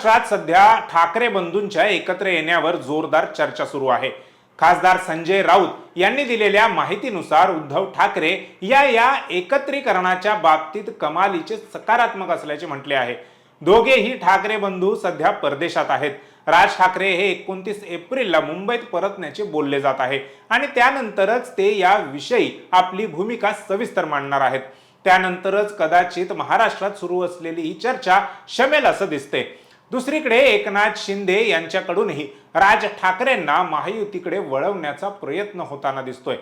महाराष्ट्रात सध्या ठाकरे बंधूंच्या एकत्र येण्यावर जोरदार चर्चा सुरू आहे. खासदार संजय राऊत यांनी दिलेल्या माहितीनुसार उद्धव ठाकरे या या एकत्रीकरणाच्या बाबतीत कमालीचे सकारात्मक असल्याचे म्हटले आहे. दोघेही ठाकरे बंधू सध्या परदेशात आहेत. राज ठाकरे हे एकोणतीस एप्रिलला मुंबईत परतण्याचे बोलले जात आहे आणि त्यानंतरच ते याविषयी आपली भूमिका सविस्तर मांडणार आहेत. त्यानंतरच कदाचित महाराष्ट्रात सुरू असलेली ही चर्चा शमेल असं दिसते. दुसरीकडे एकनाथ शिंदे यांच्याकडूनही राज ठाकरेंना महायुतीकडे वळवण्याचा प्रयत्न होताना दिसतोय.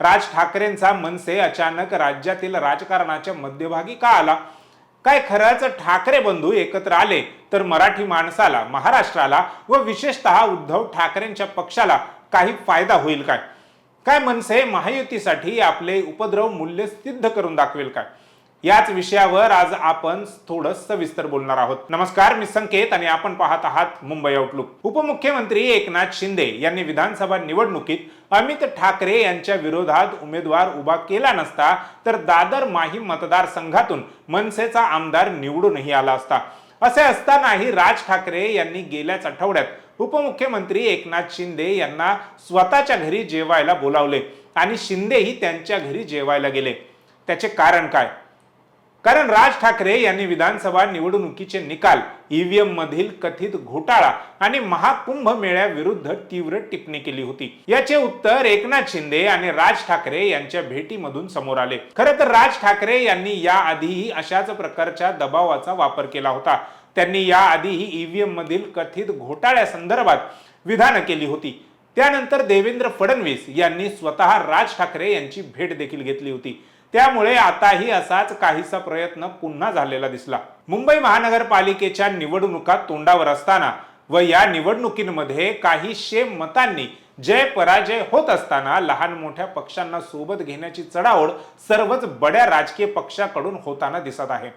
राज ठाकरेंचा मनसे अचानक राज्यातील राजकारणाच्या मध्यभागी का आला? काय खरंच ठाकरे बंधू एकत्र आले तर मराठी माणसाला महाराष्ट्राला व विशेषतः उद्धव ठाकरेंच्या पक्षाला काही फायदा होईल काय? काय मनसे महायुतीसाठी आपले उपद्रव मूल्य सिद्ध करून दाखवेल काय? याच विषयावर आज आपण थोडं सविस्तर बोलणार आहोत. नमस्कार मी संकेत आणि आपण पाहत आहात मुंबई आउटलुक उपमुख्यमंत्री एकनाथ शिंदे यांनी विधानसभा निवडणुकीत अमित ठाकरे यांच्या विरोधात उमेदवार उभा केला नसता तर दादर माही मतदारसंघातून मनसेचा आमदार निवडूनही आला असता. असे असतानाही राज ठाकरे यांनी गेल्याच आठवड्यात उपमुख्यमंत्री एकनाथ शिंदे यांना स्वतःच्या घरी जेवायला बोलावले आणि शिंदेही त्यांच्या घरी जेवायला गेले. त्याचे कारण काय? कारण राज ठाकरे यांनी विधानसभा निवडणुकीचे निकाल ईव्हीएम मधील कथित घोटाळा आणि महाकुंभ मेळ्याविरुद्ध तीव्र टिप्पणी केली होती. याचे उत्तर एकनाथ शिंदे आणि राज ठाकरे यांच्या भेटीमधून समोर आले. खरं तर राज ठाकरे यांनी याआधीही अशाच प्रकारच्या दबावाचा वापर केला होता. त्यांनी याआधीही ईव्हीएम मधील कथित घोटाळ्यासंदर्भात विधानं केली होती. त्यानंतर देवेंद्र फडणवीस यांनी स्वतः राज ठाकरे यांची भेट देखील घेतली होती. त्यामुळे आताही असाच काहीसा प्रयत्न पुन्हा झालेला दिसला. मुंबई महानगरपालिकेच्या निवडणुका तोंडावर असताना व या निवडणुकींमध्ये काही शेम मतांनी जय पराजय होत असताना लहान मोठ्या पक्षांना सोबत घेण्याची चढाओढ सर्वच बड्या राजकीय पक्षाकडून होताना दिसत आहे.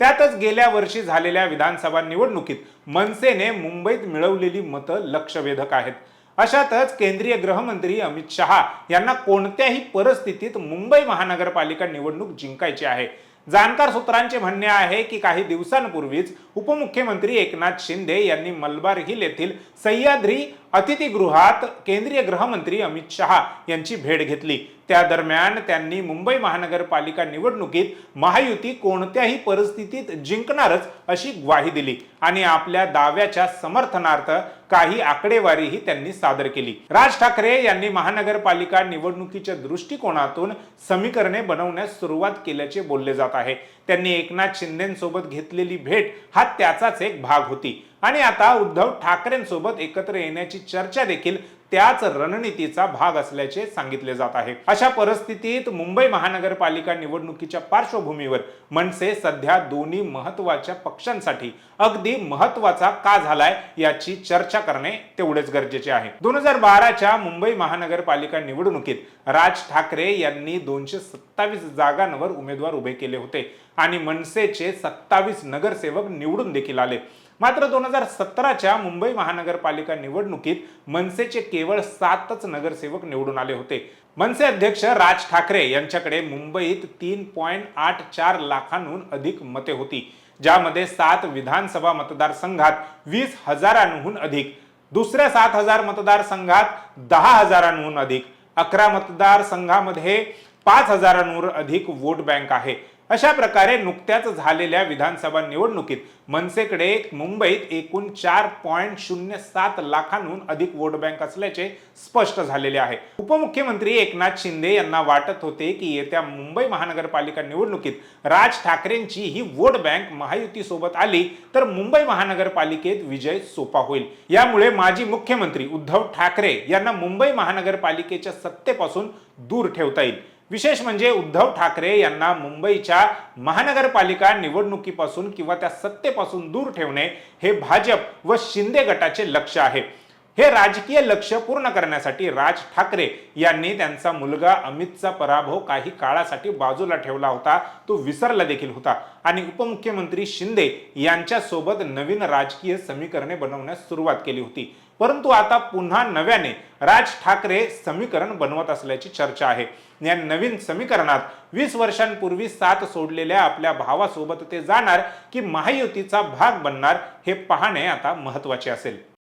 त्यातच गेल्या वर्षी झालेल्या विधानसभा निवडणुकीत मनसेने मुंबईत मिळवलेली मतं लक्षवेधक आहेत. अशातच केंद्रीय गृहमंत्री अमित शहा यांना कोणत्याही परिस्थितीत मुंबई महानगरपालिका निवडणूक जिंकायची आहे. जाणकार सूत्रांचे म्हणणे आहे की काही दिवसांपूर्वीच उपमुख्यमंत्री एकनाथ शिंदे यांनी मलबार हिल येथील सह्याद्री अतिथीगृहात केंद्रीय गृहमंत्री अमित शहा यांची भेट घेतली. त्या दरम्यान त्यांनी मुंबई महानगरपालिका निवडणुकीत महायुती कोणत्याही परिस्थितीत जिंकणारच अशी ग्वाही दिली आणि आपल्या दाव्याच्या समर्थनार्थ काही आकडेवारीही त्यांनी सादर केली. राज ठाकरे यांनी महानगरपालिका निवडणुकीच्या दृष्टिकोनातून समीकरणे बनवण्यास सुरुवात केल्याचे बोलले जात आहे. त्यांनी एकनाथ शिंदेसोबत घेतलेली भेट हा त्याचाच एक भाग होती. आणि आता उद्धव ठाकरेंसोबत एकत्र येण्याची चर्चा देखील त्याच रणनीतीचा भाग असल्याचे सांगितले जात आहे. अशा परिस्थितीत मुंबई महानगरपालिका निवडणुकीच्या पार्श्वभूमीवर मनसे सध्या दोन्ही महत्त्वाच्या पक्षांसाठी अगदी महत्त्वाचा का झालाय याची चर्चा करणे तेवढेच गरजेचे आहे. दोन हजार बाराच्या मुंबई महानगरपालिका निवडणुकीत राज ठाकरे यांनी दोनशे सत्तावीस जागांवर उमेदवार उभे केले होते आणि मनसेचे सत्तावीस नगरसेवक निवडून देखील आले. मात्र दोन हजार सतराच्या मुंबई महानगरपालिका निवडणुकीत मनसेचे केवळ सातच नगरसेवक निवडून आले होते. मनसे अध्यक्ष राज ठाकरे यांच्याकडे मुंबईत तीन पॉईंट आठ चार लाखांहून अधिक मते होती ज्यामध्ये सात विधानसभा मतदारसंघात वीस हजारांहून अधिक दुसऱ्या सात हजार मतदारसंघात दहा हजारांहून अधिक अकरा मतदारसंघामध्ये पाच हजारांवर अधिक वोट बँक आहे. अशा प्रकारे नुकत्याच झालेल्या विधानसभा निवडणुकीत मनसेकडे मुंबईत एकूण चार पॉईंट शून्य सात लाखांहून अधिक वोट बँक असल्याचे स्पष्ट झालेले आहे. उपमुख्यमंत्री एकनाथ शिंदे यांना वाटत होते की येत्या मुंबई महानगरपालिका निवडणुकीत राज ठाकरेंची ही वोट बँक महायुतीसोबत आली तर मुंबई महानगरपालिकेत विजय सोपा होईल. यामुळे माजी मुख्यमंत्री उद्धव ठाकरे यांना मुंबई महानगरपालिकेच्या सत्तेपासून दूर ठेवता येईल. विशेष म्हणजे उद्धव ठाकरे यांना मुंबईच्या महानगरपालिका निवडणुकीपासून किंवा त्या सत्तेपासून दूर ठेवणे हे भाजप व शिंदे गटाचे लक्ष आहे. हे राजकीय लक्ष पूर्ण करण्यासाठी राज ठाकरे यांनी त्यांचा मुलगा अमितचा पराभव काही काळासाठी बाजूला ठेवला होता. तो विसरला देखील होता. आणि उपमुख्यमंत्री शिंदे यांच्यासोबत नवीन राजकीय समीकरणे बनवण्यास सुरुवात केली होती. परंतु आता पुन्हा नव्याने राज ठाकरे समीकरण बनवत असल्याची चर्चा आहे. या नवीन समीकरणात वीस वर्षांपूर्वी साथ सोडलेल्या आपल्या भावासोबत ते जाणार की महायुतीचा भाग बनणार हे पाहणे आता महत्त्वाचे असेल.